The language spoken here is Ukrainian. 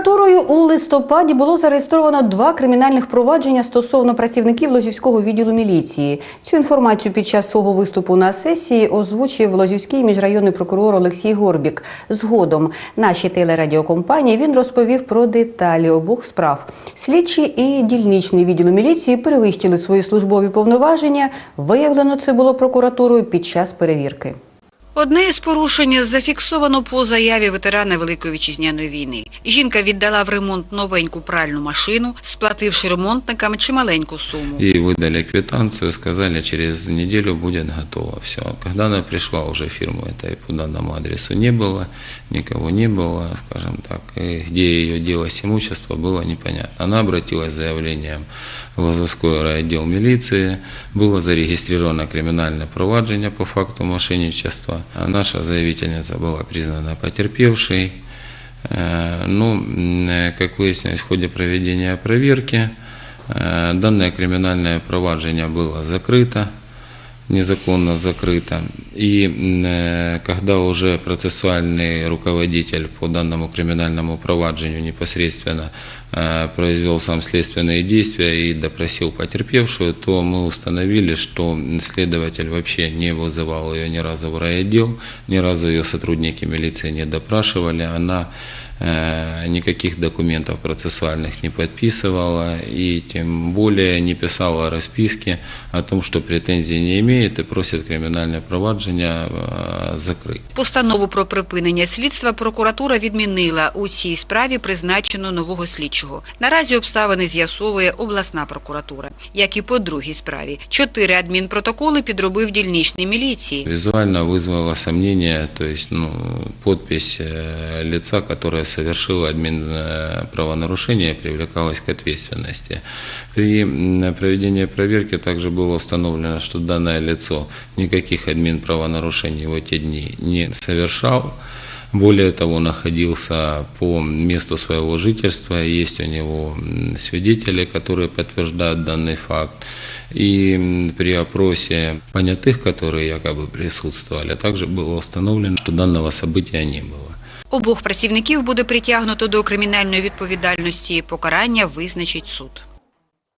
Прокуратурою у листопаді було зареєстровано два кримінальних провадження стосовно працівників Лозівського відділу міліції. Цю інформацію під час свого виступу на сесії озвучив Лозівський міжрайонний прокурор Олексій Горбік. Згодом нашій телерадіокомпанії він розповів про деталі обох справ. Слідчі і дільничний відділу міліції перевищили свої службові повноваження. Виявлено це було прокуратурою під час перевірки. Одне із порушень зафіксовано по заяві ветерана Великої вітчизняної війни. Жінка віддала в ремонт новеньку пральну машину, сплативши ремонтникам чималеньку суму. Ей выдали квитанцию, сказали, через неделю будет готово все. Когда она пришла уже в фирму этой по данному адресу не было, никого не было, скажем так, и где ее делось имущество, было непонятно. Она обратилась с заявлением в Лозовской райотдел милиции, было зарегистрировано криминальное проваджение по факту мошенничества. А наша заявительница была признана потерпевшей. Э, Ну, э, как выяснилось в ходе проведения проверки, э, данное криминальное проваджение было закрыто, незаконно закрыто. И когда уже процессуальный руководитель по данному криминальному проваджению непосредственно произвел сам следственные действия и допросил потерпевшую, то мы установили, что следователь вообще не вызывал ее ни разу в райотдел, ни разу ее сотрудники милиции не допрашивали. Она э, никаких документов процессуальных не подписывала и тем более не писала расписки о том, что претензий не имеет и просит криминальное провадження э, закрыть. Постанову про припинення слідства прокуратура відмінила. У цій справі призначено нового слідчого. Наразі обставини з'ясовує обласна прокуратура. Як і по другій справі. Чотири адмінпротоколи підробив дільничний міліції. Визуально вызвало сомнение, то есть ну, подпись э, лица, которое совершило админ э, правонарушение, привлекалась к ответственности. При м, проведении проверки также было установлено, что данное лицо никаких админ правонарушений в эти дни не совершал. Более того, находился по месту своего жительства, есть у него м, свидетели, которые подтверждают данный факт. И м, при опросе понятых, которые якобы присутствовали, также было установлено, что данного события не было. Обох працівників буде притягнуто до кримінальної відповідальності. Покарання визначить суд.